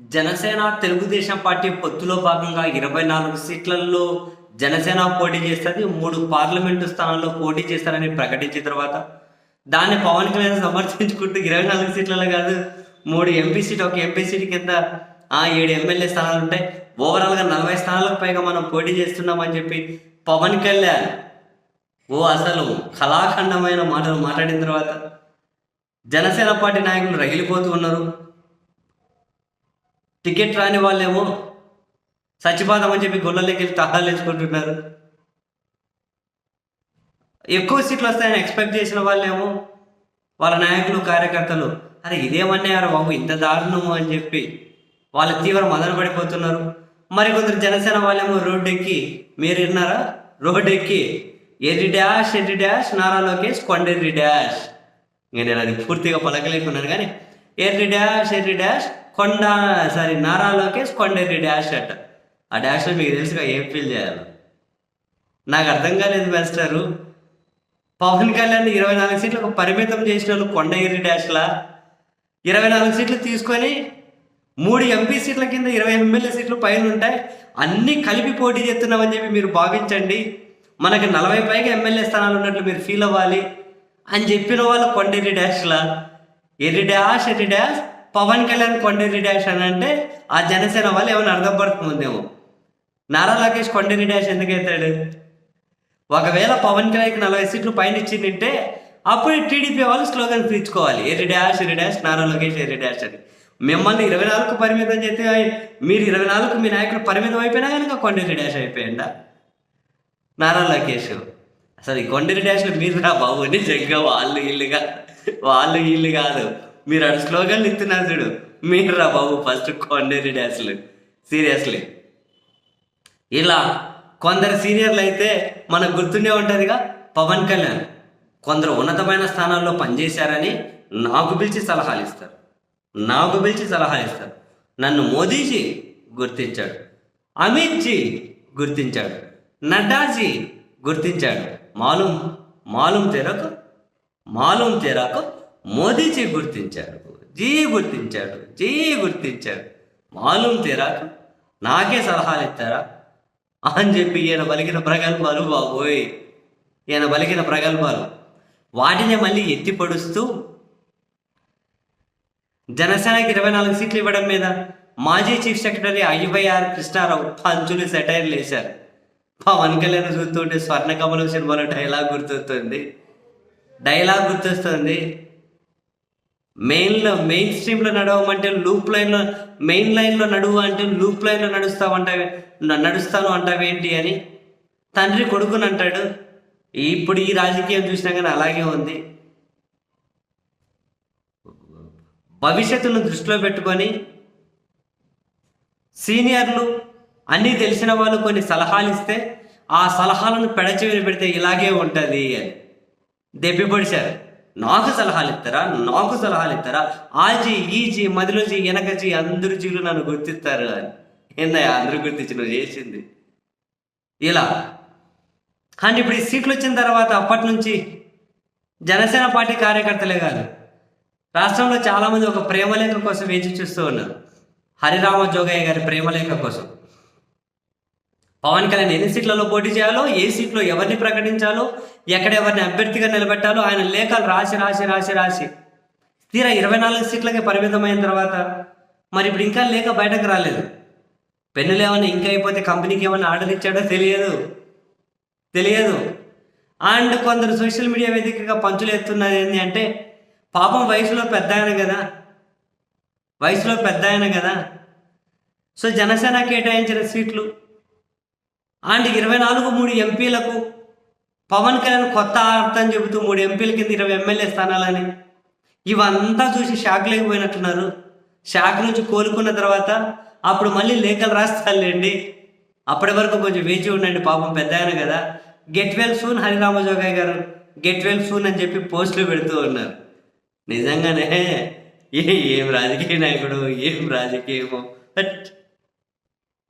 Janasena Telugu Desam party పొత్తులో భాగంగా ఇరవై నాలుగు సీట్లలో జనసేన పోటీ చేస్తుంది మూడు పార్లమెంటు స్థానాల్లో పోటీ చేస్తారని ప్రకటించిన తర్వాత దాన్ని పవన్ కళ్యాణ్ సమర్థించుకుంటూ ఇరవై నాలుగు సీట్లలో కాదు మూడు ఎంపీ సీట్ ఒక ఎంపీ సీట్ కింద ఆ ఏడు ఎమ్మెల్యే స్థానాలు ఉంటాయి. ఓవరాల్గా నలభై స్థానాలకు పైగా మనం పోటీ చేస్తున్నామని చెప్పి పవన్ కళ్యాణ్ ఓ అసలు కళాఖండమైన మాటలు మాట్లాడిన తర్వాత జనసేన పార్టీ నాయకులు రగిలిపోతూ ఉన్నారు. టికెట్ రాని వాళ్ళేమో చచ్చిపోదాం అని చెప్పి గుళ్ళలోకి వెళ్ళి తహాలు వేసుకుంటున్నారు. ఎక్కువ సీట్లు వస్తాయని ఎక్స్పెక్ట్ చేసిన వాళ్ళేమో వాళ్ళ నాయకులు కార్యకర్తలు అరే ఇదేమన్నాయారు బాబు ఇంత దారుణము అని చెప్పి వాళ్ళ తీవ్ర మదన పడిపోతున్నారు. మరి కొందరు జనసేన వాళ్ళేమో రోడ్డు ఎక్కి మీరు విన్నారా? రోడ్డు ఎక్కి ఎర్రి డాష్ ఎర్రి డాష్ నారా లోకేష్ కొండెర్రి డాష్. నేను అది పూర్తిగా పలకలేకున్నాను కానీ ఎర్రి డాష్ ఎర్రి డాష్ కొండ సారీ నారా లోకేష్ కొండెర్రి డాష్ అట్ట ఆ డాష్లో మీకు తెలుసుగా ఏం ఫీల్ చేయాలి. నాకు అర్థం కాలేదు మాస్టరు. పవన్ కళ్యాణ్ ఇరవై నాలుగు సీట్లకు పరిమితం చేసిన వాళ్ళు కొండ డాష్లా ఇరవై నాలుగు సీట్లు తీసుకొని మూడు ఎంపీ సీట్ల కింద ఇరవై ఎమ్మెల్యే సీట్లు పైన ఉంటాయి. అన్నీ కలిపి పోటీ చేస్తున్నామని చెప్పి మీరు భావించండి. మనకి నలభై పైగా ఎమ్మెల్యే స్థానాలు ఉన్నట్లు మీరు ఫీల్ అవ్వాలి అని చెప్పిన వాళ్ళు కొండెర్రి డాష్లా ఎర్రి డాష్ ఎర్రి డాష్. పవన్ కళ్యాణ్ కొండేరి డాష్ అని అంటే ఆ జనసేన వాళ్ళు ఏమైనా అర్థం పడుతుందేమో నారా లోకేష్ కొండేరి డాష్ ఎందుకు అవుతాడు ఒకవేళ పవన్ కళ్యాణ్కి నలభై సీట్లు పైన ఇచ్చిందంటే అప్పుడు టీడీపీ వాళ్ళు స్లోగన్ తీర్చుకోవాలి. ఎర్రి డాష్ ఎర్రి డాష్ నారా లోకేష్ ఎర్రి డాష్ అని మిమ్మల్ని ఇరవై నాలుగు పరిమితం చేస్తే మీరు ఇరవై నాలుగు మీ నాయకుడు పరిమితం అయిపోయినా కనుక కొండేరి డాష్ అయిపోయిందా? నారా లోకేష్. అసలు ఈ కొండేరి డాష్లో మీరు రా బాబు నిజంగా వాళ్ళు ఇల్లుగా వాళ్ళు ఇల్లు కాదు. మీరు అటు స్లోగన్లు ఇస్తున్నారు చూడు. మీరు రా బాబు ఫస్ట్ కొండేరి డాష్లు సీరియస్లీ ఇలా కొందరు సీనియర్లు అయితే మనకు గుర్తుండే ఉంటుందిగా పవన్ కళ్యాణ్. కొందరు ఉన్నతమైన స్థానాల్లో పనిచేశారని నాకు పిలిచి సలహాలు ఇస్తారు. నాకు పిలిచి సలహాలు ఇస్తారు. నన్ను మోదీజీ గుర్తించాడు. అమిత్ జీ గుర్తించాడు. నడ్డాజీ గుర్తించాడు. మాలూం మాలూం తెరకు మాలూం తెరకు మోదీజీ గుర్తించారు జీ గుర్తించాడు జీ గుర్తించాడు. మాలూం తీరా? నాకే సలహాలు ఇస్తారా? అని చెప్పి ఈయన పలికిన ప్రగల్భాలు బాబోయ్. ఈయన పలికిన ప్రగల్భాలు. వాటిని మళ్ళీ ఎత్తిపడుస్తూ జనసేనకి ఇరవై నాలుగు సీట్లు ఇవ్వడం మీద మాజీ చీఫ్ సెక్రటరీ ఐవైఆర్ కృష్ణారావు పంచులు సెటైర్లు వేశారు. పవన్ కళ్యాణ్ చూస్తుంటే స్వర్ణ కమలం సినిమాలో డైలాగ్ గుర్తొస్తుంది. డైలాగ్ గుర్తొస్తుంది. మెయిన్లో మెయిన్ స్ట్రీమ్లో నడవమంటే లూప్ లైన్లో మెయిన్ లైన్లో నడువు అంటే లూప్ లైన్లో నడుస్తావంటే నడుస్తాను అంటావేంటి అని తండ్రి కొడుకుని అంటాడు. ఇప్పుడు ఈ రాజకీయం చూసినా కానీ అలాగే ఉంది. భవిష్యత్తును దృష్టిలో పెట్టుకొని సీనియర్లు అన్నీ తెలిసిన వాళ్ళు కొన్ని సలహాలు ఇస్తే ఆ సలహాలను పెడచెవిని పెడితే ఇలాగే ఉంటుంది అని. దెప్పిపొడిచారు నాకు సలహాలు ఇస్తారా నాకు సలహాలు ఇస్తారా ఆజీ ఈజీ మదిలోజీ వెనకజీ అందరు జీలు నన్ను గుర్తిస్తారు అని. ఏందయ్యా? అందరూ గుర్తించి నువ్వు చేసింది. ఇలా. కానీ ఇప్పుడు ఈ సీట్లు వచ్చిన తర్వాత అప్పటి నుంచి జనసేన పార్టీ కార్యకర్తలే కాదు. రాష్ట్రంలో చాలామంది ఒక ప్రేమలేఖ కోసం వేచి చూస్తూ ఉన్నారు. హరిరామ జోగయ్య గారి ప్రేమలేఖ కోసం. పవన్ కళ్యాణ్ ఎన్ని సీట్లలో పోటీ చేయాలో ఏ సీట్లో ఎవరిని ప్రకటించాలో ఎక్కడ ఎవరిని అభ్యర్థిగా నిలబెట్టాలో ఆయన లేఖలు రాసి రాసి రాసి రాసి తీరా ఇరవై నాలుగు సీట్లకే పరిమితమైన తర్వాత మరి ఇప్పుడు ఇంకా లేఖ బయటకు రాలేదు. పెన్నులు ఏమైనా ఇంకా అయిపోతే కంపెనీకి ఏమైనా ఆర్డర్ ఇచ్చాడో తెలియదు. తెలియదు. అండ్ కొందరు సోషల్ మీడియా వేదికగా పంచులు ఎత్తున్నది ఏంటి అంటే పాపం వయసులో పెద్ద ఆయన కదా. వయసులో పెద్ద ఆయన కదా. సో జనసేన కేటాయించిన సీట్లు అండ్ ఇరవై నాలుగు మూడు ఎంపీలకు పవన్ కళ్యాణ్ కొత్త అర్థం చెబుతూ మూడు ఎంపీల కింద ఇరవై ఎమ్మెల్యే స్థానాలని. ఇవంతా చూసి షాక్ లేకపోయినట్టున్నారు షాక్ నుంచి కోలుకున్న తర్వాత అప్పుడు మళ్ళీ లేఖలు రాస్తారులేండి. అప్పటి వరకు కొంచెం వేచి ఉండండి పాపం పెద్ద ఆయన కదా. గెట్ వెల్ సూన్ హరిరామజోగాయ్ గారు. గెట్ వెల్ సూన్ అని చెప్పి పోస్టులు పెడుతూ ఉన్నారు. నిజంగానే? ఏ ఏం రాజకీయ నాయకుడు? ఏం రాజకీయమో? బట్